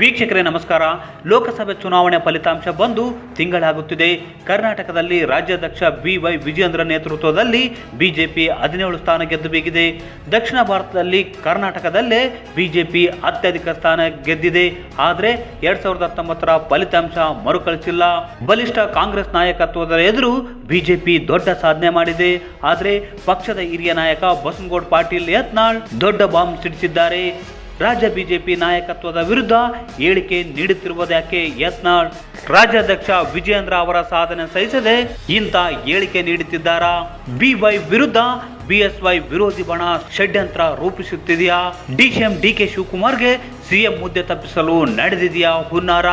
ವೀಕ್ಷಕರೇ, ನಮಸ್ಕಾರ. ಲೋಕಸಭೆ ಚುನಾವಣೆ ಫಲಿತಾಂಶ ಬಂದು ತಿಂಗಳಾಗುತ್ತಿದೆ. ಕರ್ನಾಟಕದಲ್ಲಿ ರಾಜ್ಯಾಧ್ಯಕ್ಷ ಬಿ ವೈ ವಿಜೇಂದ್ರ ನೇತೃತ್ವದಲ್ಲಿ ಬಿಜೆಪಿ ಹದಿನೇಳು ಸ್ಥಾನ ಗೆದ್ದು ಬೀಗಿದೆ. ದಕ್ಷಿಣ ಭಾರತದಲ್ಲಿ ಕರ್ನಾಟಕದಲ್ಲೇ ಬಿಜೆಪಿ ಅತ್ಯಧಿಕ ಸ್ಥಾನ ಗೆದ್ದಿದೆ. ಆದರೆ ಎರಡ್ ಸಾವಿರದ ಹತ್ತೊಂಬತ್ತರ ಫಲಿತಾಂಶ ಮರುಕಳಿಸಿಲ್ಲ. ಬಲಿಷ್ಠ ಕಾಂಗ್ರೆಸ್ ನಾಯಕತ್ವದ ಎದುರು ಬಿಜೆಪಿ ದೊಡ್ಡ ಸಾಧನೆ ಮಾಡಿದೆ. ಆದರೆ ಪಕ್ಷದ ಹಿರಿಯ ನಾಯಕ ಬಸನಗೌಡ ಪಾಟೀಲ್ ಯತ್ನಾಳ್ ದೊಡ್ಡ ಬಾಂಬ್ ಸಿಡಿಸಿದ್ದಾರೆ. ರಾಜ್ಯ ಬಿಜೆಪಿ ನಾಯಕತ್ವದ ವಿರುದ್ಧ ಹೇಳಿಕೆ ನೀಡುತ್ತಿರುವುದಕ್ಕೆ ಯತ್ನಾಳ್ ರಾಜ್ಯಾಧ್ಯಕ್ಷ ವಿಜಯೇಂದ್ರ ಅವರ ಸಾಧನೆ ಸಹಿಸದೆ ಇಂಥ ಹೇಳಿಕೆ ನೀಡುತ್ತಿದ್ದಾರಾ? ಬಿವೈ ವಿರುದ್ಧ ಬಿಎಸ್ವೈ ವಿರೋಧಿ ಬಣ ಷಡ್ಯಂತ್ರ ರೂಪಿಸುತ್ತಿದೆಯಾ? ಡಿಸಿಎಂ ಡಿಕೆ ಶಿವಕುಮಾರ್ಗೆ ಸಿಎಂ ಮುದ್ದೆ ತಪ್ಪಿಸಲು ನಡೆದಿದೆಯಾ ಹುನ್ನಾರ?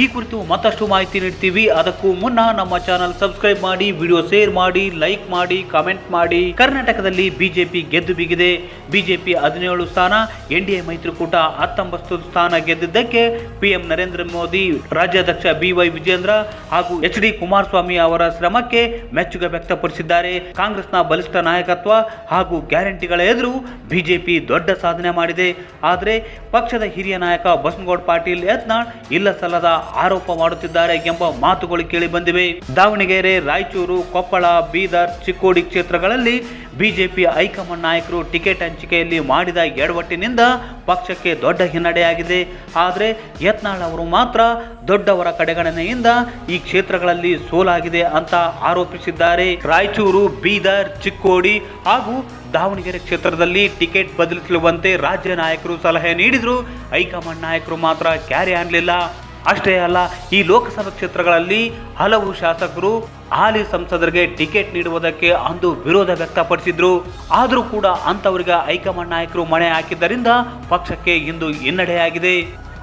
ಈ ಕುರಿತು ಮತ್ತಷ್ಟು ಮಾಹಿತಿ ನೀಡ್ತೀವಿ. ಅದಕ್ಕೂ ಮುನ್ನ ನಮ್ಮ ಚಾನಲ್ ಸಬ್ಸ್ಕ್ರೈಬ್ ಮಾಡಿ, ವಿಡಿಯೋ ಶೇರ್ ಮಾಡಿ, ಲೈಕ್ ಮಾಡಿ, ಕಾಮೆಂಟ್ ಮಾಡಿ. ಕರ್ನಾಟಕದಲ್ಲಿ ಬಿಜೆಪಿ ಗೆದ್ದು ಬಿಗಿದೆ. ಬಿಜೆಪಿ ಹದಿನೇಳು ಸ್ಥಾನ, ಎನ್ ಡಿ ಎ ಮೈತ್ರಿಕೂಟ ಹತ್ತೊಂಬತ್ತು ಸ್ಥಾನ ಗೆದ್ದಿದ್ದಕ್ಕೆ ಪಿಎಂ ನರೇಂದ್ರ ಮೋದಿ, ರಾಜ್ಯಾಧ್ಯಕ್ಷ ಬಿ ವೈ ವಿಜೇಂದ್ರ ಹಾಗೂ ಎಚ್ ಡಿ ಕುಮಾರಸ್ವಾಮಿ ಅವರ ಶ್ರಮಕ್ಕೆ ಮೆಚ್ಚುಗೆ ವ್ಯಕ್ತಪಡಿಸಿದ್ದಾರೆ. ಕಾಂಗ್ರೆಸ್ನ ಬಲಿಷ್ಠ ನಾಯಕತ್ವ ಹಾಗೂ ಗ್ಯಾರಂಟಿಗಳ ಎದುರು ಬಿಜೆಪಿ ದೊಡ್ಡ ಸಾಧನೆ ಮಾಡಿದೆ. ಆದರೆ ಪಕ್ಷದ ಹಿರಿಯ ನಾಯಕ ಬಸನಗೌಡ ಪಾಟೀಲ್ ಯತ್ನಾಳ್ ಇಲ್ಲ ಸಲ್ಲದ ಆರೋಪ ಮಾಡುತ್ತಿದ್ದಾರೆ ಎಂಬ ಮಾತುಗಳು ಕೇಳಿ ಬಂದಿವೆ. ದಾವಣಗೆರೆ, ರಾಯಚೂರು, ಕೊಪ್ಪಳ, ಬೀದರ್, ಚಿಕ್ಕೋಡಿ ಕ್ಷೇತ್ರಗಳಲ್ಲಿ ಬಿಜೆಪಿ ಹೈಕಮಾಂಡ್ ನಾಯಕರು ಟಿಕೆಟ್ ಹಂಚಿಕೆಯಲ್ಲಿ ಮಾಡಿದ ಎಡವಟ್ಟಿನಿಂದ ಪಕ್ಷಕ್ಕೆ ದೊಡ್ಡ ಹಿನ್ನಡೆಯಾಗಿದೆ. ಆದರೆ ಯತ್ನಾಳ್ ಅವರು ಮಾತ್ರ ದೊಡ್ಡವರ ಕಡೆಗಣನೆಯಿಂದ ಈ ಕ್ಷೇತ್ರಗಳಲ್ಲಿ ಸೋಲಾಗಿದೆ ಅಂತ ಆರೋಪಿಸಿದ್ದಾರೆ. ರಾಯಚೂರು, ಬೀದರ್, ಚಿಕ್ಕೋಡಿ ಹಾಗೂ ದಾವಣಗೆರೆ ಕ್ಷೇತ್ರದಲ್ಲಿ ಟಿಕೆಟ್ ಬದಲಿಸಲುವಂತೆ ರಾಜ್ಯ ನಾಯಕರು ಸಲಹೆ ನೀಡಿದ್ರು. ಹೈಕಮಾಂಡ್ ನಾಯಕರು ಮಾತ್ರ ಕ್ಯಾರಿ ಅನ್ನಲಿಲ್ಲ ಅಷ್ಟೇ ಅಲ್ಲ, ಈ ಲೋಕಸಭಾ ಕ್ಷೇತ್ರಗಳಲ್ಲಿ ಹಲವು ಶಾಸಕರು ಹಾಲಿ ಸಂಸದರಿಗೆ ಟಿಕೆಟ್ ನೀಡುವುದಕ್ಕೆ ಅಂದು ವಿರೋಧ ವ್ಯಕ್ತಪಡಿಸಿದ್ರು. ಆದರೂ ಕೂಡ ಅಂತವರಿಗೆ ಹೈಕಮಾಂಡ್ ನಾಯಕರು ಮಣೆ ಹಾಕಿದ್ದರಿಂದ ಪಕ್ಷಕ್ಕೆ ಇಂದು ಹಿನ್ನಡೆಯಾಗಿದೆ.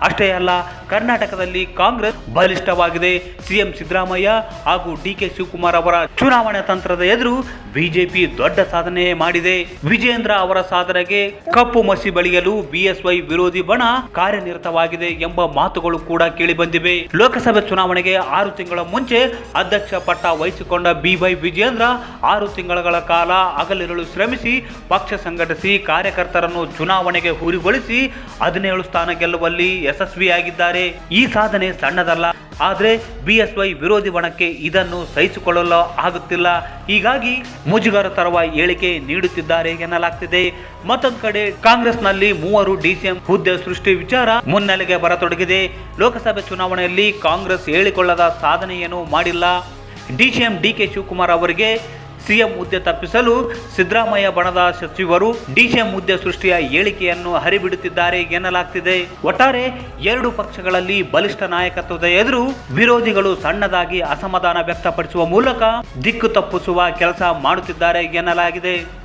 ಅಷ್ಟೇ ಅಲ್ಲ, ಕರ್ನಾಟಕದಲ್ಲಿ ಕಾಂಗ್ರೆಸ್ ಬಲಿಷ್ಠವಾಗಿದೆ. ಸಿಎಂ ಸಿದ್ದರಾಮಯ್ಯ ಹಾಗೂ ಡಿ ಕೆ ಶಿವಕುಮಾರ್ ಅವರ ಚುನಾವಣಾ ತಂತ್ರದ ಎದುರು ಬಿಜೆಪಿ ದೊಡ್ಡ ಸಾಧನೆ ಮಾಡಿದೆ. ವಿಜೇಂದ್ರ ಅವರ ಸಾಧನೆಗೆ ಕಪ್ಪು ಮಸಿ ಬಳಿಯಲು ಬಿಎಸ್ವೈ ವಿರೋಧಿ ಬಣ ಕಾರ್ಯನಿರತವಾಗಿದೆ ಎಂಬ ಮಾತುಗಳು ಕೂಡ ಕೇಳಿಬಂದಿವೆ. ಲೋಕಸಭೆ ಚುನಾವಣೆಗೆ ಆರು ತಿಂಗಳ ಮುಂಚೆ ಅಧ್ಯಕ್ಷ ಪಟ್ಟ ವಹಿಸಿಕೊಂಡ ಬಿವೈ ವಿಜೇಂದ್ರ ಆರು ತಿಂಗಳ ಕಾಲ ಹಗಲಿರಲು ಶ್ರಮಿಸಿ ಪಕ್ಷ ಸಂಘಟಿಸಿ ಕಾರ್ಯಕರ್ತರನ್ನು ಚುನಾವಣೆಗೆ ಹುರಿಗೊಳಿಸಿ ಹದಿನೇಳು ಸ್ಥಾನ ಗೆಲ್ಲುವಲ್ಲಿ ಯಶಸ್ವಿಯಾಗಿದ್ದಾರೆ ಈ ಸಾಧನೆ ಸಣ್ಣದಲ್ಲ, ಆದರೆ ಬಿಎಸ್ವೈ ವಿರೋಧಿ ಬಣಕ್ಕೆ ಇದನ್ನು ಸಹಿಸಿಕೊಳ್ಳಲು ಆಗುತ್ತಿಲ್ಲ. ಹೀಗಾಗಿ ಮುಜುಗರ ತರುವ ಹೇಳಿಕೆ ನೀಡುತ್ತಿದ್ದಾರೆ ಎನ್ನಲಾಗ್ತಿದೆ. ಮತ್ತೊಂದು ಕಡೆ ಕಾಂಗ್ರೆಸ್ನಲ್ಲಿ ಮೂವರು ಡಿಸಿಎಂ ಹುದ್ದೆ ಸೃಷ್ಟಿ ವಿಚಾರ ಮುನ್ನೆಲೆಗೆ ಬರತೊಡಗಿದೆ. ಲೋಕಸಭೆ ಚುನಾವಣೆಯಲ್ಲಿ ಕಾಂಗ್ರೆಸ್ ಹೇಳಿಕೊಳ್ಳದ ಸಾಧನೆಯನ್ನು ಮಾಡಿಲ್ಲ. ಡಿಸಿಎಂ ಡಿಕೆ ಶಿವಕುಮಾರ್ ಅವರಿಗೆ ಸಿಎಂ ಹುದ್ದೆ ತಪ್ಪಿಸಲು ಸಿದ್ದರಾಮಯ್ಯ ಬಣದ ಸಚಿವರು ಡಿಸಿಎಂ ಹುದ್ದೆ ಸೃಷ್ಟಿಯ ಹೇಳಿಕೆಯನ್ನು ಹರಿಬಿಡುತ್ತಿದ್ದಾರೆ ಎನ್ನಲಾಗ್ತಿದೆ. ಒಟ್ಟಾರೆ ಎರಡು ಪಕ್ಷಗಳಲ್ಲಿ ಬಲಿಷ್ಠ ನಾಯಕತ್ವದ ಎದುರು ವಿರೋಧಿಗಳು ಸಣ್ಣದಾಗಿ ಅಸಮಾಧಾನ ವ್ಯಕ್ತಪಡಿಸುವ ಮೂಲಕ ದಿಕ್ಕು ತಪ್ಪಿಸುವ ಕೆಲಸ ಮಾಡುತ್ತಿದ್ದಾರೆ ಎನ್ನಲಾಗಿದೆ.